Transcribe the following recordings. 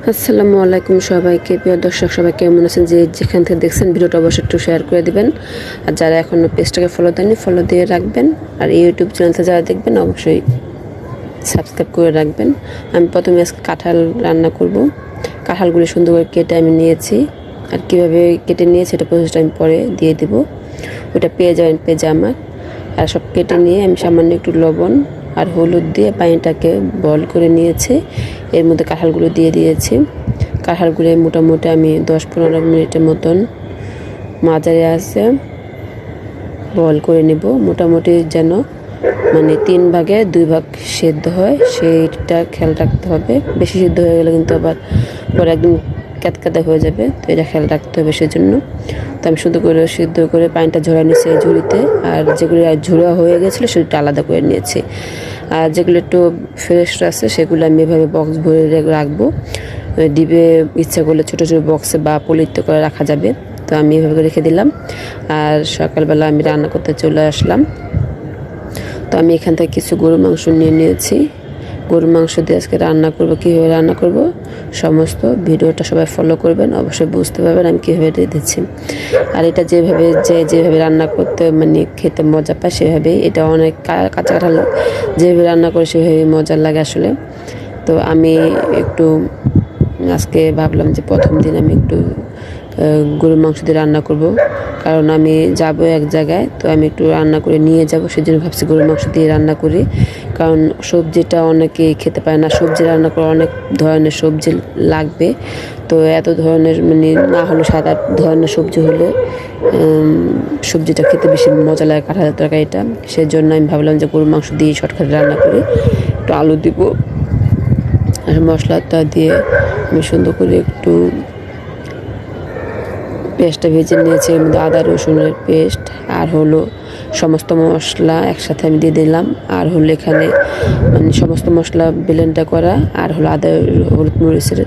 আসসালামু আলাইকুম সবাইকে। প্রিয় দর্শক, সবাই কেমন আছেন? যে যেখান থেকে দেখছেন, ভিডিওটা অবশ্যই একটু শেয়ার করে দিবেন। আর যারা এখনও পেজটাকে ফলো দেননি ফলো দিয়ে রাখবেন। আর ইউটিউব চ্যানেলটা যারা দেখবেন, অবশ্যই সাবস্ক্রাইব করে রাখবেন। আমি প্রথমে আজকে কাঁঠাল রান্না করব। কাঁঠালগুলি সুন্দর করে কেটে আমি নিয়েছি। আর কীভাবে কেটে নিয়েছি, এটা প্রসেসটা আমি পরে দিয়ে দিব। ওটা পেয়ে যাবেন পেজে আমার। আর সব কেটে নিয়ে আমি সামান্য একটু লবণ আর হলুদ দিয়ে পানিটাকে বল করে নিয়েছি। এর মধ্যে কাঁঠালগুলো দিয়ে দিয়েছি। কাঁঠালগুলো মোটামুটি আমি দশ পনেরো মিনিটের মতন মাঝারে আছে। বল করে নেব। মোটামুটি যেন মানে তিন ভাগে দুই ভাগ সেদ্ধ হয়। সেইটা খেয়াল রাখতে হবে। বেশি সিদ্ধ হয়ে গেলে কিন্তু আবার পরে একদম ক্যাতকাদা হয়ে যাবে। তো এটা খেয়াল রাখতে হবে সেজন্য। তো আমি শুধু করে সিদ্ধ করে পানিটা ঝরা নিয়েছি এই ঝুড়িতে। আর যেগুলো ঝুড়া হয়ে গেছিল সেটা আলাদা করে নিয়েছি। আর যেগুলো একটু ফ্রেশ আছে, সেগুলো আমি এভাবে বক্স ভরে রাখব। ডিবে ইচ্ছা করলে ছোটো ছোটো বক্সে বা পলিত করে রাখা যাবে, তো আমি এভাবে রেখে দিলাম। আর সকালবেলা আমি রান্না করতে চলে আসলাম। তো আমি এখান থেকে কিছু গরু মাংস নিয়ে নিয়েছি। গরুর মাংস দিয়ে আজকে রান্না করব, কীভাবে রান্না করব, সমস্ত ভিডিওটা সবাই ফলো করবেন, অবশ্যই বুঝতে পারবেন আমি কীভাবে দিচ্ছি। আর এটা যেভাবে, যে যেভাবে রান্না করতে মানে খেতে মজা পায় সেভাবেই, এটা অনেক কাঁচা কাঁঠাল, যেভাবে রান্না করে সেভাবে মজার লাগে আসলে। তো আমি একটু, আজকে ভাবলাম যে প্রথম দিন আমি একটু গরুর মাংস দিয়ে রান্না করব। কারণ আমি যাব এক জায়গায়, তো আমি একটু রান্না করে নিয়ে যাব। সেই জন্য ভাবছি গরুর মাংস দিয়ে রান্না করি। কারণ সবজিটা অনেকেই খেতে পারে না। সবজি রান্না করে অনেক ধরনের সবজি লাগবে। তো এত ধরনের মানে না হলে আট ধরনের সবজি হলে সবজিটা খেতে বেশি মজা লাগে কাঁঠালের তরকারিটা। সেই জন্য আমি ভাবলাম যে গরুর মাংস দিয়ে শর্টকাট রান্না করি। একটু আলু দিব, আর মশলাটা দিয়ে আমি সুন্দর করে একটু পেস্টটা ভেজে নিয়েছি, এর মধ্যে আদা, রসুনের পেস্ট আর হলো সমস্ত মশলা একসাথে আমি দিয়ে দিলাম। আর হলো এখানে মানে সমস্ত মশলা ব্লেন্ডটা করা আর হলো আদা, হলুদ মরিচের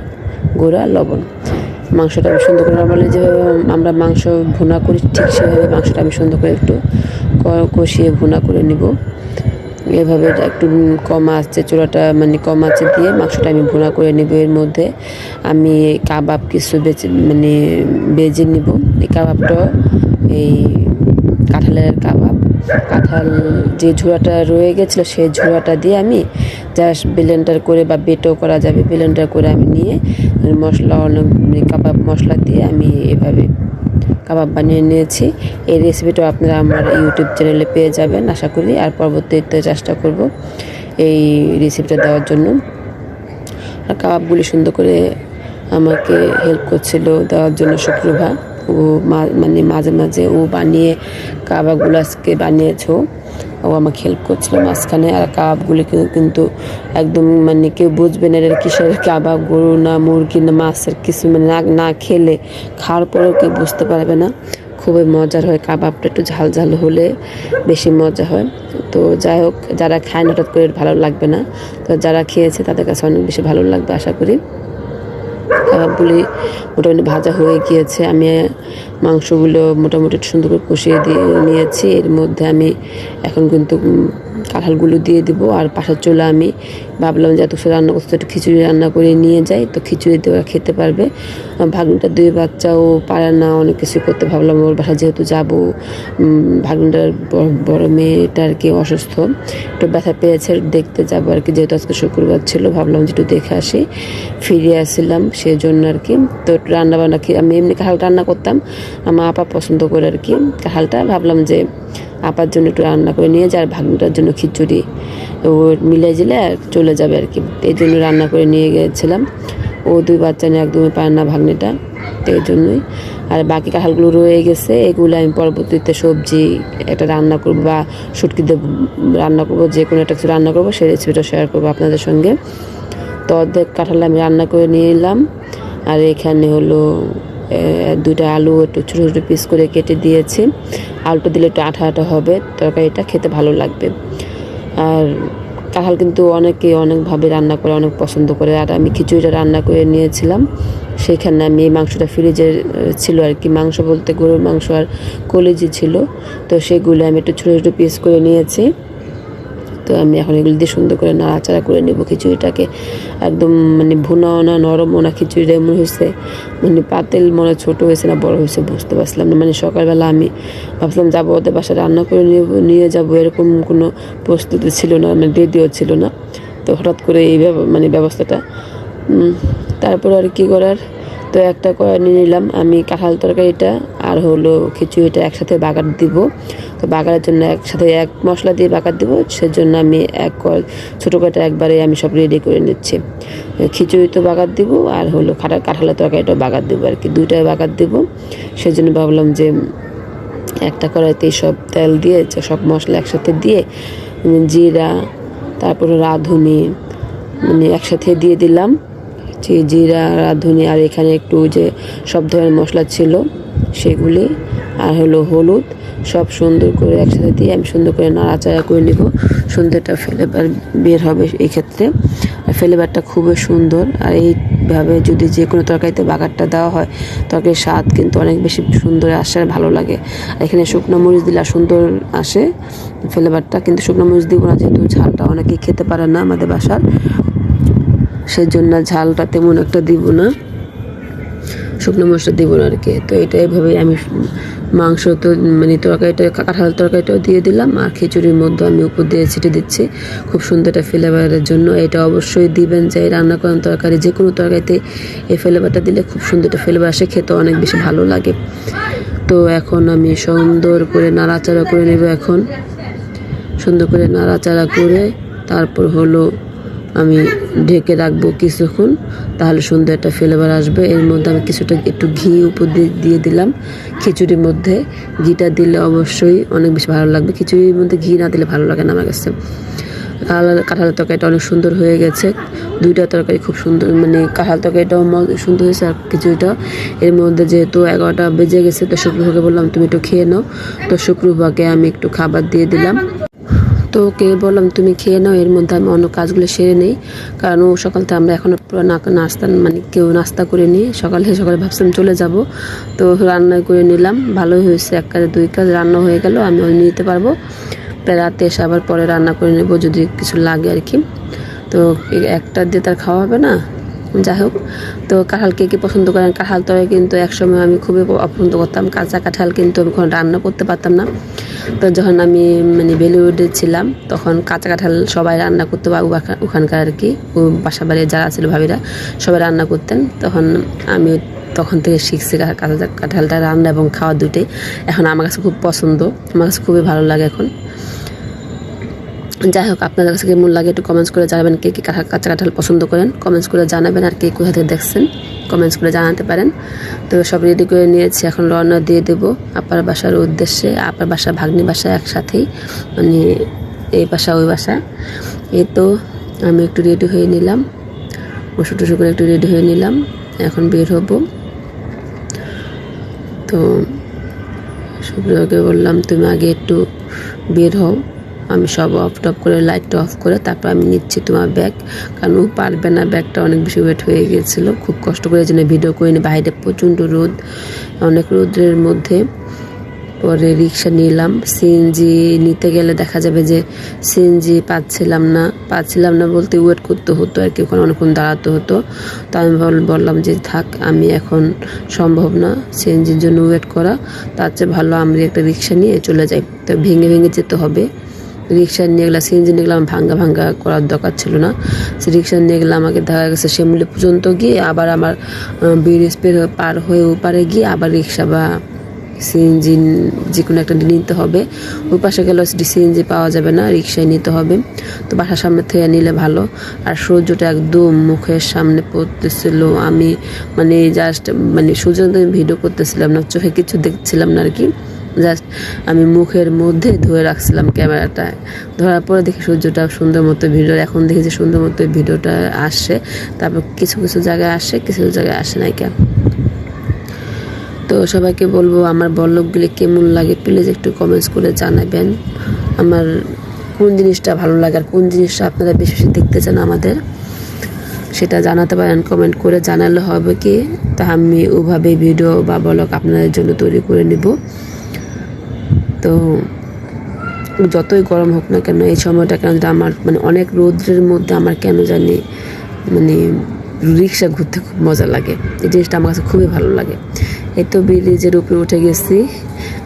গুঁড়া, লবণ। মাংসটা আমি সুন্দর করে নর্মালি যেভাবে আমরা মাংস ভুনা করি, ঠিক সেভাবে মাংসটা আমি সুন্দর করে একটু কষিয়ে ভুনা করে নিব। এভাবে একটু কম আছে চূড়াটা মানে কম আছে দিয়ে মাংসটা আমি ভুনা করে নেব। এর মধ্যে আমি কাবাব কিছু বেছে মানে বেজে নিব। এই কাবাবটা এই কাঁঠালের কাবাব। কাঁঠাল যে ঝুড়াটা রয়ে গেছিল, সেই ঝুড়াটা দিয়ে আমি জাস্ট ব্লেন্ডার করে বা বেটো করা যাবে ব্লেন্ডার করে আমি নিয়ে মশলা অনেক মানে কাবাব মশলা দিয়ে আমি এভাবে কাবাব বানিয়ে নিয়েছি। এই রেসিপিটা আপনারা আমার ইউটিউব চ্যানেলে পেয়ে যাবেন, আশা করি। আর পরবর্তীতে চেষ্টা করব এই রেসিপিটা দেওয়ার জন্য। আর কাবাবগুলি সুন্দর করে আমাকে হেল্প করছিল দেওয়ার জন্য শুক্রভা ও মানে মাঝে মাঝে ও বানিয়ে কাবাবগুলো আজকে বানিয়েছো ও আমাকে হেল্প করছিল মাঝখানে। আর কাবাবগুলি কিন্তু একদম মানে কেউ বুঝবে না এটা কিসের কাবাব, গরু না মুরগি না মাছের কিছু মানে না না খেলে খাওয়ার পরেও কেউ বুঝতে পারবে না। খুবই মজার হয় কাবাবটা, একটু ঝাল ঝাল হলে বেশি মজা হয়। তো যাই হোক, যারা খায় না, হঠাৎ করে ভালো লাগবে না। তো যারা খেয়েছে, তাদের কাছে অনেক বেশি ভালো লাগবে, আশা করি। কাবাবগুলি মোটামুটি ভাজা হয়ে গিয়েছে। আমি মাংসগুলো মোটামুটি সুন্দর করে কষিয়ে দিয়ে নিয়েছি। এর মধ্যে আমি এখন কিন্তু কাঁঠালগুলো দিয়ে দিব। আর পাশের চুলা আমি ভাবলাম যে এত রান্না করতে একটু খিচুড়ি রান্না করে নিয়ে যাই, তো খিচুড়ি দিয়ে ওরা খেতে পারবে। ভাগ্নিটার দুই বাচ্চাও পারে না, অনেক কিছু করতে। ভাবলাম ওর বাসা যেহেতু যাব ভাগ্নিটার বড় মেয়েটা আর কি অসুস্থ, একটু ব্যথা পেয়েছে, দেখতে যাব আর কি। যেহেতু আজকে শুক্রবার ছিল, ভাবলাম যে একটু দেখে আসি। ফিরে আসছিলাম সেই জন্য আর কি। তো রান্না বান্না আমি এমনি কাঁঠাল রান্না করতাম আমার আপা পছন্দ করে আর কি। কাঁঠালটা ভাবলাম যে আপার জন্য একটু রান্না করে নিয়ে যায় আর ভাগ্নিটার জন্য খিচুড়ি ও মিলে জিলে চলে যাবে আর কি। এই জন্য রান্না করে নিয়ে গিয়েছিলাম ও দুই বাচ্চা নিয়ে একদমই পারে না ভাগ্নিটা এই জন্যই। আর বাকি কাঁঠালগুলো রয়ে গেছে, এগুলো আমি পরবর্তীতে সবজি একটা রান্না করব বা সুটকি দিয়ে রান্না করব, যে কোনো একটা কিছু রান্না করব সেই রেসিপিটা শেয়ার করব আপনাদের সঙ্গে। তো অর্ধেক কাঁঠাল আমি রান্না করে নিয়ে এলাম আর এখানে হলো দুইটা আলু একটু ছোটো ছোটো পিস করে কেটে দিয়েছি। আলুটা দিলে একটু আঠা আঠা হবে, তরকারিটা খেতে ভালো লাগবে। আর কাঁঠাল কিন্তু অনেকে অনেকভাবে রান্না করে, অনেক পছন্দ করে। আর আমি খিচুড়িটা রান্না করে নিয়েছিলাম। সেখানে আমি এই মাংসটা ফ্রিজে ছিল আর কি। মাংস বলতে গরুর মাংস আর কলেজি ছিল। তো সেগুলো আমি একটু ছোটো ছোটো পিস করে নিয়েছি। তো আমি এখন এগুলো দিয়ে সুন্দর করে নাড়াচাড়া করে নেব খিচুড়িটাকে। একদম মানে ভুনাও না নরমও না খিচুড়িটা এমন হয়েছে। মানে পাতেল মনে ছোটো হয়েছে না, বড় হয়েছে বুঝতে পারছিলাম না। মানে সকালবেলা আমি ভাবছিলাম যাব, ওদের বাসায় রান্না করে নিয়ে নিয়ে যাব। এরকম কোনো প্রস্তুতি ছিল না মানে রেডিও ছিল না। তো হঠাৎ করে এই মানে ব্যবস্থাটা। তারপর আর কি করার? তো একটা করে নিয়ে নিলাম। আমি কাঁঠাল তরকারিটা আর হলো খিচুড়িটা একসাথে বাগার দিব। তো বাগারের জন্য একসাথে এক মশলা দিয়ে বাগার দিব। সেজন্য আমি এক ছোটো কয়টা একবারে আমি সব রেডি করে নিচ্ছি। খিচুড়ি তো বাগার দিব আর হলো খাটা কাঁঠালের তরকারিটাও বাগার দেবো আর কি। দুইটাই বাগার দিব। সেজন্য ভাবলাম যে একটা কড়াইতে সব তেল দিয়ে, সব মশলা একসাথে দিয়ে জিরা, তারপরে রাঁধুনি মানে একসাথে দিয়ে দিলাম। জিরা, রাঁধুনি আর এখানে একটু যে সব ধরনের মশলা ছিল সেগুলি, আর হলো হলুদ, সব সুন্দর করে একসাথে দিয়ে আমি সুন্দর করে নাড়াচাড়া করে নিব। সুন্দর একটা ফ্লেভার বের হবে এই ক্ষেত্রে আর ফ্লেভারটা খুবই সুন্দর। আর এইভাবে যদি যে কোনো তরকারিতে বাগারটা দেওয়া হয়, তরকারির স্বাদ কিন্তু অনেক বেশি সুন্দর আসে আর ভালো লাগে। আর এখানে শুকনো মরিচ দিলে সুন্দর আসে ফ্লেভারটা কিন্তু শুকনো মরিচ দিব না, যেহেতু ঝালটা অনেকেই খেতে পারে না আমাদের বাসার। সেজন্য ঝালটা তেমন একটা দিব না। শুকনো মশলা দিব না আর কি তো এটা এভাবে আমি মাংস তো মানে তরকারিটা, কাঁঠাল তরকারিটাও দিয়ে দিলাম আর খিচুড়ির মধ্যে আমি উপর দিয়ে ছিটে দিচ্ছি। খুব সুন্দর একটা ফ্লেভারের জন্য। এটা অবশ্যই দিবেন যে রান্না করেন তরকারি, যে কোনো তরকারিতে এই ফ্লেভারটা দিলে খুব সুন্দর একটা ফ্লেভার আসে, খেতে অনেক বেশি ভালো লাগে। তো এখন আমি সুন্দর করে নাড়াচাড়া করে নেব এখন। সুন্দর করে নাড়াচাড়া করে তারপর হলো আমি ঢেকে রাখব কিছুক্ষণ, তাহলে সুন্দর একটা ফ্লেভার আসবে। এর মধ্যে আমি কিছুটা একটু ঘি উপর দিয়ে দিলাম। খিচুড়ির মধ্যে ঘিটা দিলে অবশ্যই অনেক বেশি ভালো লাগবে। খিচুড়ির মধ্যে ঘি না দিলে ভালো লাগে না আমার কাছে। কালার কাঁঠালের তরকারিটা অনেক সুন্দর হয়ে গেছে। দুইটা তরকারি খুব সুন্দর মানে কাঁঠাল তরকারিটাও সুন্দর হয়েছে আর খিচুড়িটা। এর মধ্যে যেহেতু এগারোটা বেজে গেছে, তো শুক্রভাগে বললাম, তুমি একটু খেয়ে নাও। তো শুক্রভাগে আমি একটু খাবার দিয়ে দিলাম। তো ওকে বললাম, তুমি খেয়ে নাও, এর মধ্যে আমি অন্য কাজগুলো সেরে নেই। কারণ ও সকালতে আমরা এখনও পুরো নাস্তা মানে কেউ নাস্তা করে নিই সকালে সকালে ভাবছিলাম চলে যাব। তো রান্না করে নিলাম, ভালোই হয়েছে, এক কাজে, দুই কাজ, রান্না হয়ে গেল, আমি ওই নিতে পারব। রাতে এসে আবার পরে রান্না করে নেব, যদি কিছু লাগে আর কি। তো একটা দিয়ে তার খাওয়া হবে না। যাই হোক তো কাঁঠাল কে কে পছন্দ করেন? কাঁঠাল তবে কিন্তু একসময় আমি খুবই অপছন্দ করতাম। কাঁচা কাঁঠাল কিন্তু আমি কোনো রান্না করতে পারতাম না। তো যখন আমি মানে বেলিউডে ছিলাম, তখন কাঁচা কাঁঠাল সবাই রান্না করতে পারব ওখানকার আর কি। বাসা বাড়ির যারা ছিল ভাবিরা, সবাই রান্না করতেন। তখন আমি তখন থেকে শিখছি কাঁচা কাঁঠালটা রান্না এবং খাওয়া দুটোই এখন আমার কাছে খুব পছন্দ। আমার কাছে খুবই ভালো লাগে এখন। যাই হোক, আপনাদের কাছে কেমন লাগে একটু কমেন্টস করে জানাবেন কে কে কাঁঠা- কাঁচা কাঁঠাল পছন্দ করেন। কমেন্টস করে জানাবেন আর কে কোথা থেকে দেখছেন কমেন্টস করে জানাতে পারেন। তো সব রেডি করে নিয়েছি, এখন রওনা দিয়ে দেব আপার বাসার উদ্দেশ্যে। আপার বাসা, ভাগ্নি বাসা একসাথেই মানে এই বাসা, ওই বাসা। এই তো আমি একটু রেডি হয়ে নিলাম বসু টসু করে একটু রেডি হয়ে নিলাম, এখন বের হব। তো শুক্রবারকে বললাম, তুমি আগে একটু বের হও। আমি সব অফ টপ করে লাইটটা অফ করে, তারপর আমি নিচ্ছি তোমার ব্যাগ কারণ ও পারবে না, ব্যাগটা অনেক বেশি ওয়েট হয়ে গিয়েছিল খুব কষ্ট করে জন্য ভিডিও করে নি বাইরে প্রচণ্ড রোদ, অনেক রোদের মধ্যে। পরে রিক্সা নিলাম। সিএনজি নিতে গেলে দেখা যাবে যে সিএনজি পাচ্ছিলাম না। পাচ্ছিলাম না বলতে ওয়েট করতে হতো আর কি, ওখানে অনেকক্ষণ দাঁড়াতে হতো। তো আমি বল- বললাম যে থাক, আমি এখন সম্ভব না সিএনজির জন্য ওয়েট করা। তার চেয়ে ভালো আমি একটা রিক্সা নিয়ে চলে যাই। তো ভেঙে ভেঙে যেতে হবে। রিক্সা নিয়ে গেলাম সিএনজি নিয়ে গেলাম ভাঙ্গা ভাঙ্গা করার দরকার ছিল না। সে রিক্সা নিয়ে গেলে আমাকে দেখা গেছে শিমুলি পর্যন্ত গিয়ে আবার আমার ব্রিজ পার হয়ে ওপারে গিয়ে আবার রিক্সা বা সিএনজি যে কোনো একটা নিতে হবে। ওই পাশে গেলে সিএনজি পাওয়া যাবে না, রিক্সায় নিতে হবে। তো বাসার সামনে থেকে নিলে ভালো। আর সূর্যটা একদম মুখের সামনে পড়তেছিল। আমি মানে জাস্ট মানে সূর্য ভিডিও করতেছিলাম না, চোখে কিছু দেখছিলাম না আর কি। জাস্ট আমি মুখের মধ্যে ধরে রাখছিলাম ক্যামেরাটা। ধরার পরে দেখি সূর্যটা সুন্দর মতো ভিডিও, এখন দেখি যে সুন্দর মতো ভিডিওটা আসছে। তারপর কিছু কিছু জায়গায় আসে কিছু কিছু জায়গায় আসে নাই কেন? তো সবাইকে বলব, আমার বল্লভগুলি কেমন লাগে প্লিজ একটু কমেন্টস করে জানাবেন। আমার কোন জিনিসটা ভালো লাগে আর কোন জিনিসটা আপনারা বেশি বেশি দেখতে চান আমাদের, সেটা জানাতে পারেন কমেন্ট করে জানালে হবে কি? তা আমি ওভাবে ভিডিও বা ব্লগ আপনাদের জন্য তৈরি করে নিব। তো যতই গরম হোক না কেন, এই সময়টা কেন আমার মানে অনেক রৌদ্রের মধ্যে আমার কেন জানি মানে রিক্সা ঘুরতে খুব মজা লাগে। এই জিনিসটা আমার কাছে খুবই ভালো লাগে। এই তো ব্রিজের উপরে উঠে গেছি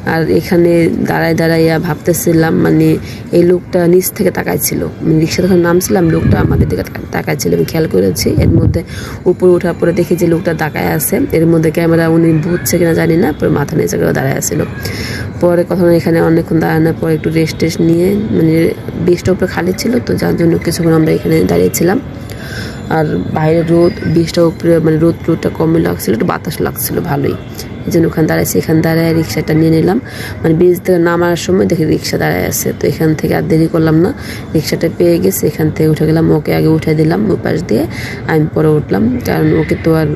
আর এখানে দাঁড়ায় দাঁড়াইয়া ভাবতেছিলাম মানে এই লোকটা নিচ থেকে তাকাইছিল। মানে রিক্সা যখন নামছিলাম, লোকটা আমাদের দিকে তাকা- তাকাইছিল। আমি খেয়াল করেছি, এর মধ্যে উপরে ওঠার পরে দেখি যে লোকটা তাকায় আছে। এর মধ্যে ক্যামেরা উনি বুঝছে কিনা জানি না, পরে মাথা নিচে করে দাঁড়ায় আছিল। পরে কখন এখানে অনেকক্ষণ দাঁড়ানোর পর একটু রেস্ট টেস্ট নিয়ে মানে বীজটা উপরে খালি ছিল তো, যার জন্য কিছুক্ষণ আমরা এখানে দাঁড়িয়েছিলাম। আর বাইরে রোদ বৃষ্টিটা উপরে মানে রোদ রোদটা কমে লাগছিল, একটু বাতাস লাগছিল, ভালোই। এই ওখানে দাঁড়াইছি। এখানে দাঁড়ায় রিক্সাটা নিয়ে নিলাম। মানে ব্রিজ থেকে নামার সময় দেখি রিক্সা দাঁড়ায় আছে। তো এখান থেকে আর দেরি করলাম না। রিক্সাটা পেয়ে গেছে, এখান থেকে উঠে গেলাম। ওকে আগে উঠে দিলাম ওই পাশ দিয়ে। আমি পরে উঠলাম। কারণ ওকে তো আর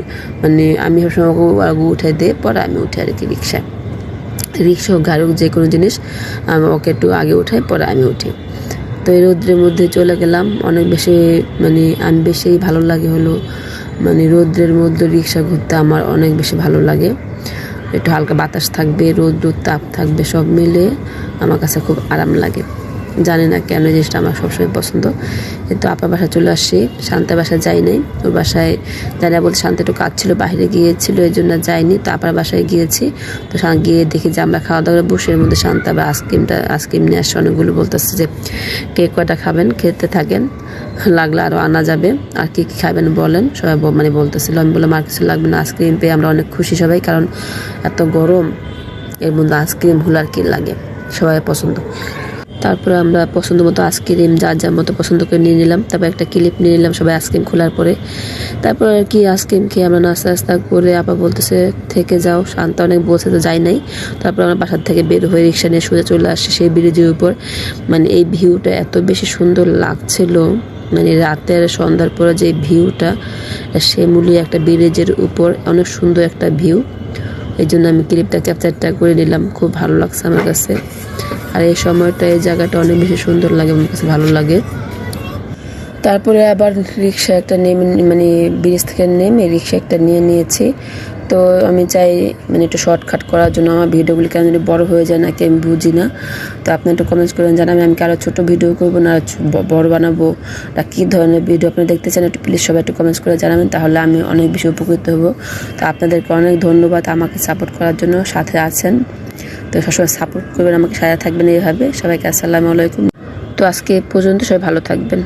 মানে আমি সবসময় ওকে আগে উঠে দিয়ে, পরে আমি উঠে আর কি রিক্সায়। রিক্সা হোক, গাড়ি যে কোনো জিনিস, আমি ওকে একটু আগে উঠাই, পরে আমি উঠি। তো এই রৌদ্রের মধ্যে চলে গেলাম। অনেক বেশি মানে আমি বেশি ভালো লাগে হলো মানে রৌদ্রের মধ্যে রিক্সা ঘুরতে আমার অনেক বেশি ভালো লাগে। একটু হালকা বাতাস থাকবে রোদ রোদ তাপ থাকবে, সব মিলে আমার কাছে খুব আরাম লাগে। জানি না কেন জিনিসটা আমার সবসময় পছন্দ। কিন্তু আপার বাসায় চলে আসছি, শান্তের বাসায় যাই নাই। ওর বাসায় জানি বলতে শান্ত একটু কাজ ছিল বাইরে গিয়েছিল, এই জন্য যাইনি তো আপার বাসায় গিয়েছি। তো গিয়ে দেখি যে আমরা খাওয়া দাওয়া বসে, এর মধ্যে শান্ত আবার আইসক্রিমটা, আইসক্রিম নিয়ে আসছে। অনেকগুলো বলতেছে যে, কে কয়টা খাবেন? খেতে থাকেন। লাগলে আরও আনা যাবে। আর কী কী খাবেন বলেন? সবাই মানে বলতেছিল। আমি বললাম, আর কিছু লাগবে না, আইসক্রিম পেয়ে আমরা অনেক খুশি সবাই, কারণ এত গরম। এর মধ্যে আইসক্রিম হলো আর কি লাগে? সবাই পছন্দ। তারপরে আমরা পছন্দ মতো আইসক্রিম, যার যার মতো পছন্দ করে নিয়ে নিলাম। তারপর একটা ক্লিপ নিয়ে নিলাম সবাই আইসক্রিম খোলার পরে। তারপর আর কি আইসক্রিম খেয়ে আমরা নাস্তা নাস্তা করে আপা বলতেছে, থেকে যাও। শান্ত অনেক বলছে তো যাই নাই। তারপর আমরা বাসার থেকে বের হয়ে রিক্সা নিয়ে সোজা চলে আসছি সেই ব্রিজের উপর। মানে এই ভিউটা এত বেশি সুন্দর লাগছিল। মানে রাতের সন্ধ্যার পরে যে ভিউটা, সেমুলি একটা ব্রিজের উপর অনেক সুন্দর একটা ভিউ। এই জন্য আমি ক্লিপটা ক্যাপচারটা করে নিলাম। খুব ভালো লাগছে আমার কাছে। আর এই সময়টা এই জায়গাটা অনেক বেশি সুন্দর লাগে, আমার কাছে ভালো লাগে। তারপরে আবার রিক্সা একটা নেমে মানে ব্রিজ থেকে নেমে রিক্সা একটা নিয়ে নিয়েছি। তো আমি চাই মানে একটু শর্টকাট করার জন্য আমার ভিডিওগুলি কেন যদি বড়ো হয়ে যায় নাকি আমি বুঝি না। তো আপনি একটু কমেন্টস করে জানাবেন, আমি কি আরও ছোটো ভিডিও করব না বড় বানাবো? না কী ধরনের ভিডিও আপনি দেখতে চান একটু প্লিজ সবাই একটু কমেন্টস করে জানাবেন, তাহলে আমি অনেক বেশি উপকৃত হব। তো আপনাদেরকে অনেক ধন্যবাদ আমাকে সাপোর্ট করার জন্য, সাথে আছেন। তো সবসময় সাপোর্ট করবেন, আমাকে সাথে থাকবেন এইভাবে। সবাইকে আসসালামু আলাইকুম। তো আজকে পর্যন্ত সবাই ভালো থাকবেন।